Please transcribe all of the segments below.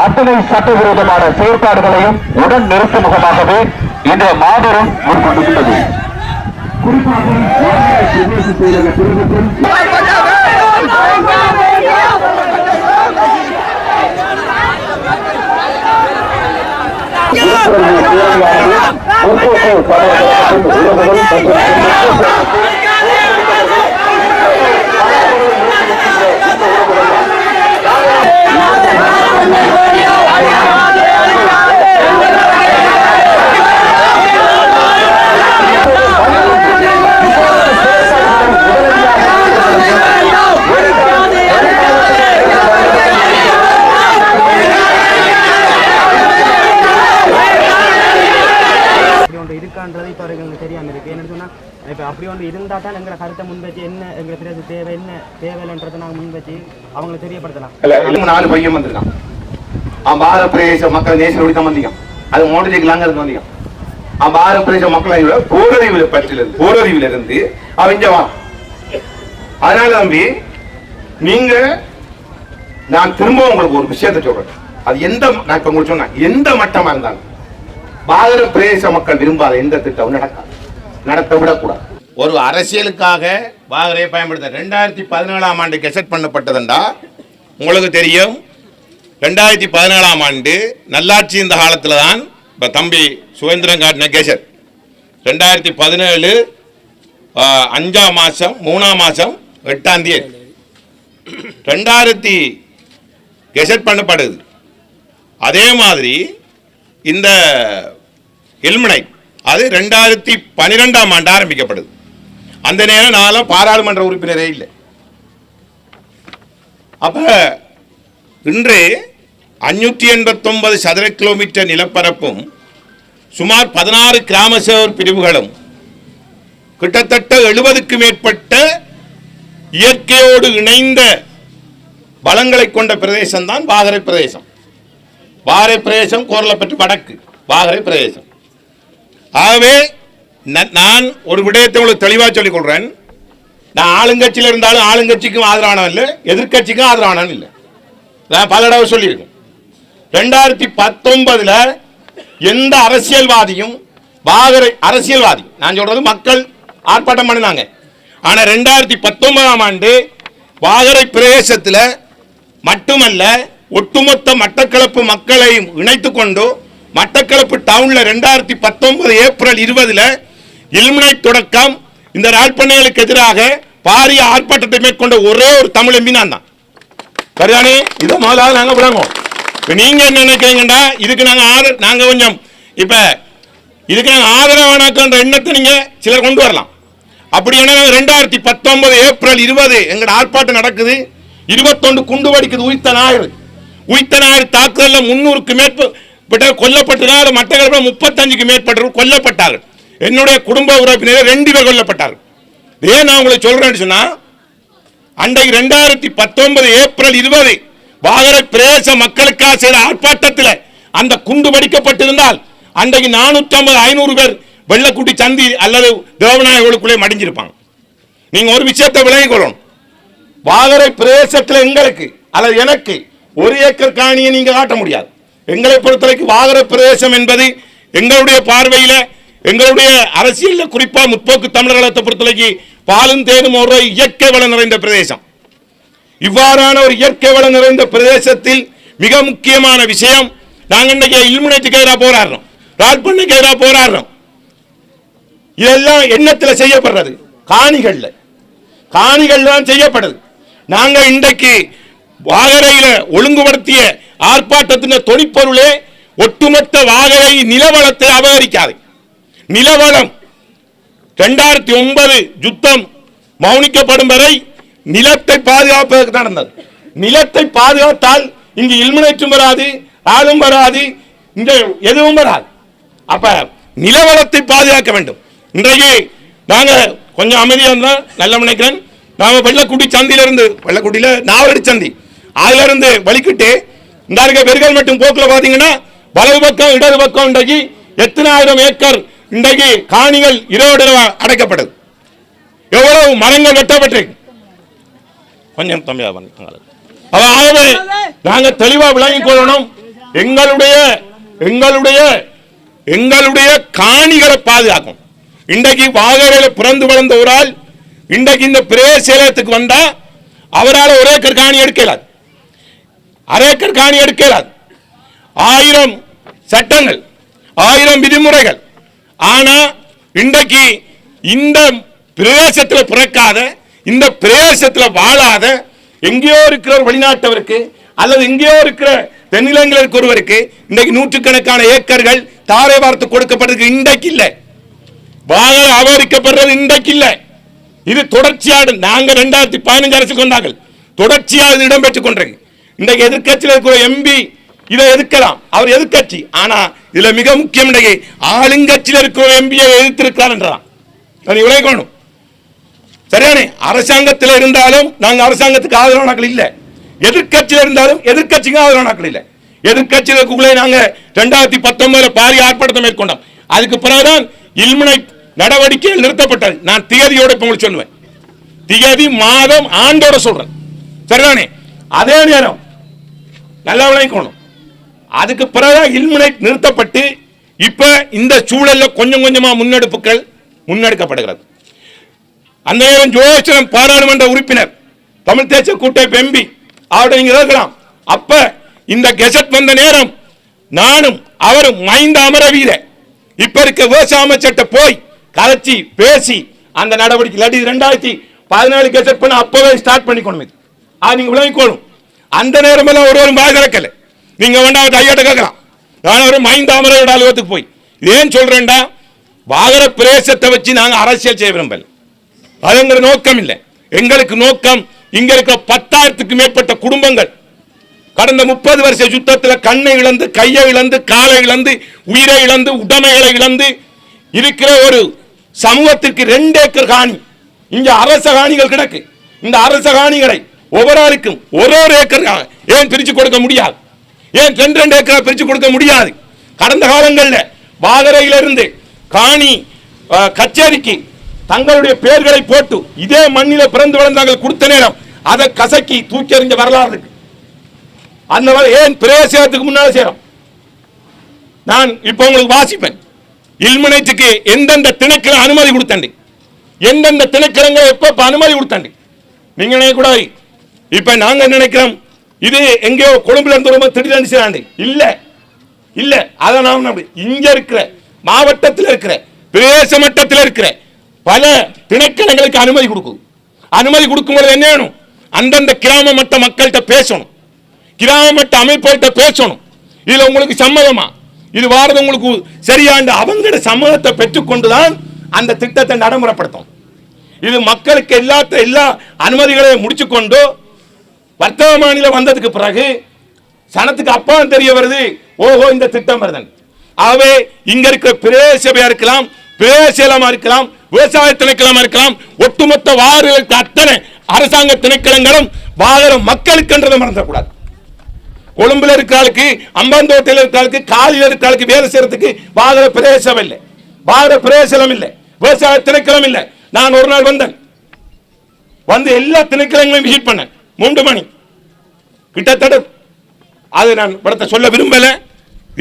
அத்தனை சட்டவிரோதமான செயற்பாடுகளையும் உடன் நிறுத்தும் முகமாகவே இன்றைய மாபெரும் மேற்கொண்டிருந்தது குறிப்பாக இப்போ அப்படி ஒன்று இருந்தால் தான் எங்களை கருத்தை முன்வச்சு என்ன எங்களுக்கு தெரியாது தேவை என்ன தேவையில்லைன்றதை நாங்கள் முன்வச்சு அவங்கள தெரியப்படுத்தலாம். இல்ல நாலு பையன் வந்திருக்கான். அவன் பாரத பிரதேச மக்கள் நேசம் தான் வந்தீங்க அது மோடி ஜெயிக்கலாங்க இருந்து வந்தீங்க அவன் பாரத பிரதேச மக்கள் போரறிவுல பற்றிலிருந்து போரறிவுல இருந்து அவன் இங்க அதனால தம்பி நீங்க நான் திரும்ப உங்களுக்கு ஒரு விஷயத்தை சொல்றேன். அது எந்த நான் இப்ப உங்களுக்கு சொன்னேன் எந்த மட்டமா இருந்தாலும் பாரத பிரதேச மக்கள் விரும்பாத எந்த திட்டமும் நடக்காது. நடத்த விடக்கூடாது. ஒரு அரசியலுக்காக வாகரை பயன்படுத்த ரெண்டாயிரத்தி பதினேழாம் ஆண்டு கெசட் பண்ணப்பட்டதுண்டா? உங்களுக்கு தெரியும். ரெண்டாயிரத்தி பதினேழாம் ஆண்டு நல்லாட்சி இந்த காலத்தில் தான் இப்போ தம்பி சுதந்திரம் காட்டின கெசட். ரெண்டாயிரத்தி பதினேழு அஞ்சாம் மாதம் மூணாம் மாதம் எட்டாம் தேதி. ரெண்டாயிரத்தி கெசட் பண்ணப்படுது. அதே மாதிரி இந்த எல்மனை அது ரெண்டாயிரத்தி பன்னிரெண்டாம் ஆண்டு ஆரம்பிக்கப்படுது. அந்த நேரம் நான் பாராளுமன்ற உறுப்பினரே இல்லை. அப்ப இன்று அஞ்சூற்றி எண்பத்தொன்பது சதுர கிலோமீட்டர் நிலப்பரப்பும் சுமார் பதினாறு கிராம சேவர் பிரிவுகளும் கிட்டத்தட்ட எழுபதுக்கு மேற்பட்ட இயற்கையோடு இணைந்த வளங்களை கொண்ட பிரதேசம் தான் பிரதேசம். பாகரை பிரதேசம் கோரலப்பட்டு வடக்கு பாகரை பிரதேசம். ஆகவே ந- நான் ஒரு விடயத்தை உங்களுக்கு தெளிவாக சொல்லிக் கொள்றேன். நான் ஆளுங்கட்சியில் இருந்தாலும் ஆளுங்கட்சிக்கும் ஆதரவானவன் இல்லை எதிர்க்கட்சிக்கும் ஆதரவானவன் இல்லை. நான் பல தடவை சொல்லியிருக்கேன். ரெண்டாயிரத்தி பத்தொன்பதில் எந்த அரசியல்வாதியும் வாகரை அரசியல்வாதி நான் சொல்றது மக்கள் ஆர்ப்பாட்டம் பண்ணினாங்க. ஆனால் ரெண்டாயிரத்தி பத்தொன்பதாம் ஆண்டு வாகரை பிரதேசத்தில் மட்டுமல்ல ஒட்டுமொத்த மட்டக்களப்பு மக்களையும் இணைத்து கொண்டு மட்டக்களப்பு டவுன்ல ரெண்டாயிரத்தி பத்தொன்பது ஏப்ரல் இருபதுல இலுமினை தொடக்கம். இந்த ராட்பண்ணைகளுக்கு எதிராக பாரிய ஆர்ப்பாட்டத்தை மேற்கொண்ட ஒரே ஒரு தமிழ் எம்பி நான் தான். சரிதானே? இதை முதலாவது நாங்க விளங்குவோம். இப்போ நீங்க என்ன நினைக்கிறீங்கன்னா இதுக்கு நாங்க ஆதர நாங்க கொஞ்சம் இப்ப இதுக்கு நாங்க ஆதரவானாக்கன்ற எண்ணத்தை நீங்க சிலர் கொண்டு வரலாம். அப்படி என்ன ரெண்டாயிரத்தி பத்தொன்பது ஏப்ரல் இருபது எங்கட ஆர்ப்பாட்டம் நடக்குது. இருபத்தொன்று குண்டு வடிக்குது உயிர்த்த நாயர் உயிர்த்த நாயர் தாக்குதல்ல முன்னூறுக்கு மேற்ப கொல்லப்பட்டதால் மட்டக்களப்பில் முப்பத்தஞ்சுக்கு மேற்பட்டவர்கள் கொல்லப்பட்டார்கள். என்னுடைய குடும்ப உறுப்பினர் ரெண்டு பேர் கொல்லப்பட்டார்கள். ஏன் நான் உங்களுக்கு சொல்றேன்னு சொன்னா அன்றைக்கு ரெண்டாயிரத்தி பத்தொன்பது ஏப்ரல் இருபது வாகர பிரதேச மக்களுக்காக செய்த ஆர்ப்பாட்டத்தில் அந்த குண்டு வெடிக்கப்பட்டிருந்தால் அன்றைக்கு நானூத்தி ஐம்பது ஐநூறு பேர் வெள்ளக்குட்டி சந்தி அல்லது தேவநாயகளுக்குள்ளே மடிஞ்சிருப்பாங்க. நீங்க ஒரு விஷயத்தை விளங்கிக் கொள்ளணும். வாகரை பிரதேசத்தில் எங்களுக்கு அல்லது எனக்கு ஒரு ஏக்கர் காணியை நீங்க காட்ட முடியாது. எங்களை பொறுத்தவரைக்கும் வாகர பிரதேசம் என்பது எங்களுடைய பார்வையில எங்களுடைய அரசியல்ல குறிப்பா முற்போக்கு தமிழர்களத்தை பொறுத்தவரைக்கும் பாலும் தேனும் ஒரு இயற்கை வளம் நிறைந்த பிரதேசம். இவ்வாறான ஒரு இயற்கை வளம் நிறைந்த பிரதேசத்தில் மிக முக்கியமான விஷயம் நாங்க இன்னைக்கு இல்முனைக்கு எதிராக போராடுறோம். ராட்பண்ணுக்கு எதிராக போராடுறோம். இதெல்லாம் எண்ணத்தில் செய்யப்படுறது. காணிகள்ல. காணிகள் தான் செய்யப்படுது. நாங்க இன்றைக்கு வாகரையில ஒழுங்குபடுத்திய ஆர்ப்பாட்டத்தின் தொனிப்பொருளே ஒட்டுமொத்த வாகரை நிலவளத்தை அபகரிக்காது. நிலவளம். ரெண்டாயிரத்தி ஒன்பது யுத்தம் மௌனிக்கப்படும் வரை நிலத்தை பாதுகாப்பதற்கு நடந்தது. நிலத்தை பாதுகாத்தால் இங்கு இல்மினேற்றும் வராது ஆளும் வராது இந்த எதுவும் வராது. அப்ப நிலவளத்தை பாதுகாக்க வேண்டும். இன்றைக்கு நாங்க கொஞ்சம் அமைதியா இருந்தா நல்ல நினைக்கிறேன். நாம வெள்ளக்குடி சந்தியில இருந்து வெள்ளக்குடியில நாவலடி சந்தி. அதுல இருந்து வலிக்கிட்டு இந்த இருக்க வெறுகல் மட்டும் போக்கில் பார்த்தீங்கன்னா வலது பக்கம் இடது பக்கம் இன்றைக்கு எத்தனை ஆயிரம் ஏக்கர் இன்றைக்கு காணிகள் இரவோடு அடைக்கப்படுது எவ்வளவு மரங்கள் வெட்டப்பட்டிருக்கு? கொஞ்சம் தம்பியா ஆகவே நாங்க தெளிவா விளங்கிக் கொள்ளணும். எங்களுடைய எங்களுடைய எங்களுடைய காணிகளை பாதுகாக்கும். இன்றைக்கு வாகரையில பிறந்து வளர்ந்த ஒரு ஆள் இன்றைக்கு இந்த பிரேசேலத்துக்கு வந்தா அவரால் ஒரு ஏக்கர் காணி எடுக்கலாது. அரை ஏக்கர் காணி எடுக்கிறார். ஆயிரம் சட்டங்கள் ஆயிரம் விதிமுறைகள். ஆனா இன்றைக்கு இந்த பிரதேசத்தில் பிறக்காத இந்த பிரதேசத்தில் வாழாத எங்கேயோ இருக்கிற வெளிநாட்டவருக்கு அல்லது எங்கேயோ இருக்கிற தென்னிலங்களுக்கு ஒருவருக்கு இன்றைக்கு நூற்றுக்கணக்கான ஏக்கர்கள் தாரை வார்த்து கொடுக்கப்படுறது இன்றைக்கு இல்லை. வாழ அபகரிக்கப்படுறது இன்றைக்கு இல்லை. இது தொடர்ச்சியாக நாங்கள் ரெண்டாயிரத்தி பதினஞ்சு அரசுக்கு வந்தார்கள். தொடர்ச்சியாக இது இடம்பெற்றுக் கொண்டிருக்கு. இன்றைக்கு எதிர்கட்சியில் இருக்கிற எம்பி இதை எதிர்க்கலாம். அவர் எதிர்க்கட்சி. ஆனா இதுல மிக முக்கியம் இன்றைக்கு ஆளுங்கட்சியில் இருக்கிற எம்பியை எதிர்த்திருக்கிறார் என்றான். அதை விளைக்கணும் சரியானே அரசாங்கத்தில் இருந்தாலும் நாங்க அரசாங்கத்துக்கு ஆதரவானாக்கள் இல்ல. எதிர்கட்சியில் இருந்தாலும் எதிர்க்கட்சிக்கு ஆதரவானாக்கள் இல்ல. எதிர்கட்சியில் இருக்கக்குள்ளே நாங்க ரெண்டாயிரத்தி பத்தொன்பதுல பாரிய ஆர்ப்பாட்டத்தை மேற்கொண்டோம். அதுக்கு பிறகுதான் இல்முனை நடவடிக்கைகள் நிறுத்தப்பட்டது. நான் தியதியோட இப்ப உங்களுக்கு சொல்லுவேன். திகதி மாதம் ஆண்டோட சொல்றேன். சரிதானே? அதே நேரம் நல்லா விளங்கிக்கணும் அதுக்கு பிறகு இல்முனை நிறுத்தப்பட்டு இப்ப இந்த சூழலில் கொஞ்சம் கொஞ்சமாக முன்னெடுப்புகள் முன்னெடுக்கப்படுகிறது. அந்த நேரம் ஜோசனம் பாராளுமன்ற உறுப்பினர் தமிழ் தேசிய கூட்டமைப்பு எம்பி அவருடைய நீங்கள் இருக்கலாம் அப்ப இந்த கெசட் வந்த நேரம் நானும் அவரும் மைந்த அமரவீர இப்ப இருக்க விவசாய அமைச்சர்கிட்ட போய் கலைச்சி பேசி அந்த நடவடிக்கை இல்லாட்டி ரெண்டாயிரத்தி பதினாலு கெசட் பண்ண அப்பவே ஸ்டார்ட் பண்ணிக்கணும் இது. அது நீங்க விளங்கிக்கணும். அந்த நேரமெல்லாம் ஒருவரும் வாய் திறக்கல. நீங்க வேண்டாம் ஐயாட்ட கேட்கலாம். நான் ஒரு மைந்த அலுவலகத்துக்கு போய் ஏன் சொல்றேன்டா வாகர பிரேசத்தை வச்சு நாங்க அரசியல் செய்ய விரும்பல. அதுங்கிற நோக்கம் இல்லை. எங்களுக்கு நோக்கம் இங்க இருக்கிற பத்தாயிரத்துக்கு மேற்பட்ட குடும்பங்கள். கடந்த முப்பது வருஷ யுத்தத்தில் கண்ணை இழந்து கையை இழந்து காலை இழந்து உயிரை இழந்து உடமைகளை இழந்து இருக்கிற ஒரு சமூகத்திற்கு ரெண்டு ஏக்கர் காணி. இங்க அரச காணிகள் கிடக்கு. இந்த அரச காணிகளை ஒவ்வொரு ஆளுக்கும் ஒரு ஒரு ஏக்கர் ஏன் பிரிச்சு கொடுக்க முடியாது? ஏன் ரெண்டு ரெண்டு ஏக்கரா பிரிச்சு கொடுக்க முடியாது? கடந்த காலங்களில் வாகரையிலிருந்து காணி அஹ், கச்சேரிக்கு தங்களுடைய பெயர்களை போட்டு இதே மண்ணில பிறந்து வளர்ந்தார்கள் கொடுத்த நேரம் அதை கசக்கி தூக்கி எறிஞ்ச வரலாறு இருக்கு. அந்த ஏன் பிரவேசத்துக்கு முன்னால் சேரும்? நான் இப்போ உங்களுக்கு வாசிப்பேன். இல்முனைத்துக்கு எந்தெந்த திணைக்கள அனுமதி கொடுத்தண்டி? எந்தெந்த திணைக்களங்க எப்போ அனுமதி கொடுத்தண்டி? நீங்களே கூட இப்ப நாங்க நினைக்கிறோம்? இது எங்கேயோ கொழும்புல இருந்து ரொம்ப திடீர்னு இல்ல இல்ல. அதை நாம் நம்பி இங்க இருக்கிற மாவட்டத்தில் இருக்கிற பிரதேச மட்டத்தில் இருக்கிற பல திணைக்களங்களுக்கு அனுமதி கொடுக்கும். அனுமதி கொடுக்கும்போது என்ன வேணும்? அந்தந்த கிராம மட்ட மக்கள்கிட்ட பேசணும். கிராம மட்ட அமைப்புகள்கிட்ட பேசணும். இதுல உங்களுக்கு சம்மதமா? இது வாரது உங்களுக்கு சரியாண்டு அவங்களோட சம்மதத்தை பெற்றுக்கொண்டுதான் அந்த திட்டத்தை நடைமுறைப்படுத்தும். இது மக்களுக்கு எல்லாத்த எல்லா அனுமதிகளையும் முடிச்சுக்கொண்டு வர்த்தக மாநிலம் வந்ததுக்கு பிறகு சனத்துக்கு அப்பா தெரிய வருது ஓஹோ இந்த திட்டம் வருதன் ஆகவே இங்க இருக்கிற பிரதேசபையா இருக்கலாம் பிரதேசமா இருக்கலாம் விவசாய திணைக்களமா இருக்கலாம் ஒட்டுமொத்த வாரர்களுக்கு அத்தனை அரசாங்க திணைக்களங்களும் வாழற மக்களுக்குன்றதை மறந்துடக்கூடாது. கொழும்புல இருக்கிறாளுக்கு அம்பாந்தோட்டையில் இருக்கிறாளுக்கு காலியில் இருக்கிறாளுக்கு வேலை செய்யறதுக்கு வாழற பிரதேசம் இல்லை. வாழற பிரதேசம் இல்லை. விவசாய திணைக்களம் இல்லை. நான் ஒரு நாள் வந்தேன். வந்து எல்லா திணைக்களங்களையும் விசிட் பண்ணேன். மூன்று மணி. கிட்டத்தட்ட அது நான் படத்தை சொல்ல விரும்பல.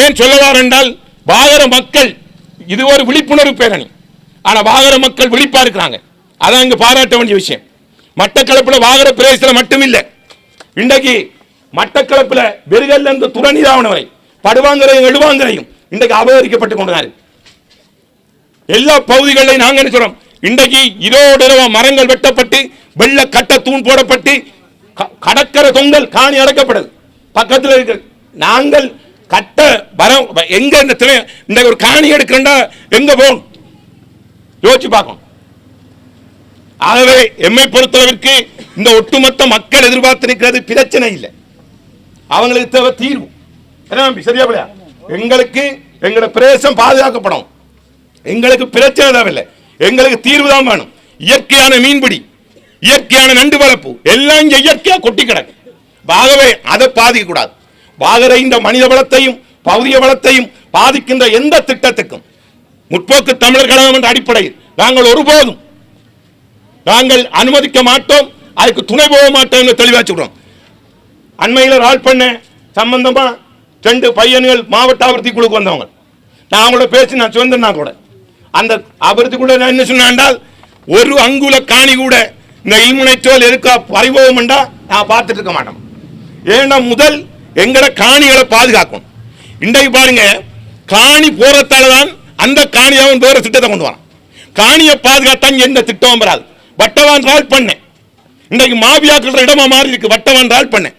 ஏன் சொல்லவார் என்றால் வாகர மக்கள் இது ஒரு விழிப்புணர்வு பேரணி. ஆனா வாகர மக்கள் விழிப்பா இருக்கிறாங்க. அதான் இங்கே பாராட்ட வேண்டிய விஷயம். மட்டக்களப்புல வாகர பிரதேசத்தில் மட்டும் இல்லை இன்றைக்கு மட்டக்களப்புல வெறுகல்ல இருந்து துறநிதாவன வரை படுவாங்கரையும் எழுவாங்கரையும் இன்றைக்கு அபகரிக்கப்பட்டு கொண்டாரு எல்லா பகுதிகளையும் நாங்க என்ன சொல்றோம்? இன்றைக்கு இரவோடு இரவா மரங்கள் வெட்டப்பட்டு வெள்ள கட்ட தூண் போடப்பட்டு கடற்கரை தொங்கல் காணி அடக்கப்படுது பக்கத்தில் இருக்க நாங்கள் கட்ட வரம் எங்க இந்த இந்த ஒரு காணி எடுக்கிறா எங்க போகணும்? யோசிச்சு பார்க்கணும். ஆகவே எம்மை பொறுத்தளவிற்கு இந்த ஒட்டுமொத்த மக்கள் எதிர்பார்த்திருக்கிறது பிரச்சனை இல்லை. அவங்களுக்கு தேவை தீர்வு. சரியா பிள்ளையா எங்களுக்கு எங்களோட பிரதேசம் பாதுகாக்கப்படும். எங்களுக்கு பிரச்சனை தேவையில்லை. எங்களுக்கு தீர்வு தான் வேணும். இயற்கையான மீன்பிடி. இயற்கையான நண்டு வளர்ப்பு. எல்லாம் இங்கே இயற்கையா கொட்டி கிடக்கு. ஆகவே அதை பாதிக்க கூடாது. வாகரை இந்த மனித வளத்தையும் பௌதிய வளத்தையும் பாதிக்கின்ற எந்த திட்டத்துக்கும் முற்போக்கு தமிழர் கழகம் என்ற அடிப்படையில் நாங்கள் ஒருபோதும் நாங்கள் அனுமதிக்க மாட்டோம் அதுக்கு துணை போக மாட்டோம் என்று தெளிவாக சொல்றோம் அண்மையில் ரால் பண்ண சம்பந்தமா ரெண்டு பையன்கள் மாவட்ட அபிவிருத்தி குழுக்கு வந்தவங்க. நான் அவங்களோட பேசி நான் சொந்தனா கூட. அந்த அபிவிருத்தி குழு நான் என்ன சொன்னேன்டால் ஒரு அங்குல காணி கூட இந்த இல்முனைச்சோல் இருக்கா பறிவோம்டா நான் பார்த்துட்டு இருக்க மாட்டோம். ஏன்னா முதல் எங்கட காணிகளை பாதுகாக்கணும் இன்றைக்கு பாருங்க காணி போறதால தான் அந்த காணி அவன் வேற திட்டத்தை கொண்டு வரான். காணியை பாதுகாத்தான் எந்த திட்டம் வராது. வட்டவான் ரால் பண்ணேன். இன்றைக்கு மாபியாக்கள் இடமா மாறி இருக்கு வட்டவான் ரால் பண்ணேன்.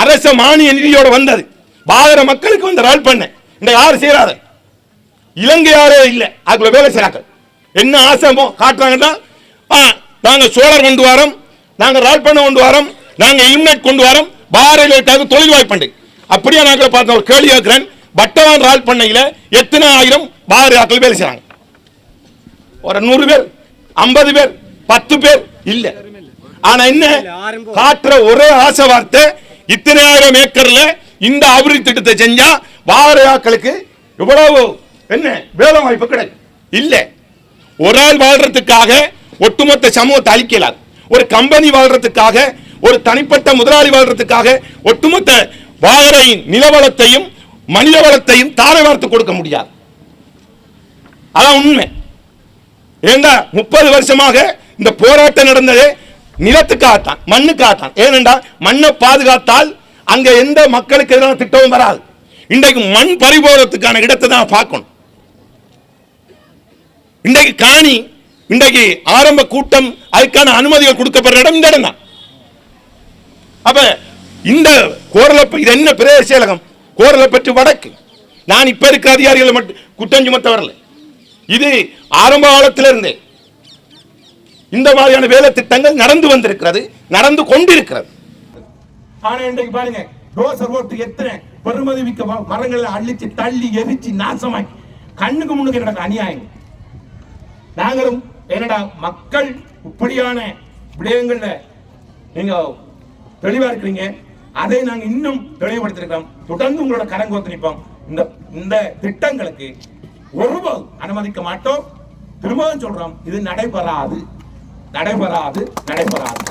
அரச மானிய நிதியோட வந்தது. பாதர மக்களுக்கு வந்து ரால் பண்ணேன். இந்த யாரும் செய்யறாத இலங்கை யாரே இல்லை அதுக்குள்ள வேலை செய்யறாங்க என்ன ஆசை காட்டுறாங்கன்னா நாங்கள் நாங்க சோழர் கொண்டு வரோம் நாங்க ரால் பண்ண கொண்டு வரோம் நாங்க இம்னட் கொண்டு வரோம் பாரதிய தொழில் வாய்ப்பு அப்படியே நாங்கள் பார்த்த ஒரு கேள்வி கேட்கிறேன் பட்டவான் ரால் பண்ணையில் எத்தனை ஆயிரம் பாரதியாக்கள் வேலை செய்கிறாங்க ஒரு நூறு பேர் ஐம்பது பேர் பத்து பேர் இல்ல. ஆனா என்ன? காட்டுற ஒரே ஆசை வார்த்தை இத்தனை ஆயிரம் ஏக்கர்ல இந்த அபிவிருத்தி திட்டத்தை செஞ்சா பாரதியாக்களுக்கு இவ்வளவு என்ன வேலை வாய்ப்பு கிடைக்கும்? இல்லை. ஒரு ஆள் வாழ்றதுக்காக ஒட்டுமொத்த சமூகத்தை அழிக்கலாது. ஒரு கம்பெனி வாழ்றதுக்காக ஒரு தனிப்பட்ட முதலாளி வாழ்றதுக்காக ஒட்டுமொத்த வாகரையின் நிலவளத்தையும் மனித வளத்தையும் தாரை வார்த்து கொடுக்க முடியாது. அதான் உண்மை. ஏண்டா முப்பது வருஷமாக இந்த போராட்டம் நடந்ததே நிலத்துக்காகத்தான் மண்ணுக்காகத்தான். ஏனென்றா மண்ணை பாதுகாத்தால் அங்க எந்த மக்களுக்கு எதிரான திட்டமும் வராது. இன்றைக்கு மண் பறிபோறதுக்கான இடத்தை தான் பார்க்கணும். இன்றைக்கு காணி இன்றைக்கு ஆரம்ப கூட்டம் அதுக்கான அனுமதிகள் கொடுக்கப்படுற இடம் இந்த இடம் தான் அப்ப இந்த கோரலப்ப இது என்ன பிரதேச செயலகம்? கோரலப்பற்று வடக்கு. நான் இப்ப இருக்க அதிகாரிகளை மட்டும் குற்றம் சுமத்த வரல. இது ஆரம்ப காலத்தில் இருந்தே இந்த மாதிரியான வேலை திட்டங்கள் நடந்து வந்திருக்கிறது நடந்து கொண்டிருக்கிறது. ஆனா இன்றைக்கு பாருங்க ரோசர் ஓட்டு எத்தனை பெருமதி மிக்க மரங்களை அழிச்சு தள்ளி எரிச்சு நாசமாக்கி கண்ணுக்கு முன்னுக்கு நடக்க அநியாயம் நாங்களும் என்னடா மக்கள் இப்படியான விடயங்கள்ல நீங்க தெளிவா இருக்கிறீங்க. அதை நாங்க இன்னும் தெளிவுபடுத்திருக்கோம் தொடர்ந்து உங்களோட கரங்கோத்து நிற்போம். இந்த இந்த திட்டங்களுக்கு ஒருபோதும் அனுமதிக்க மாட்டோம். திரும்பவும் சொல்றோம் இது நடைபெறாது. நடைபெறாது நடைபெறாது.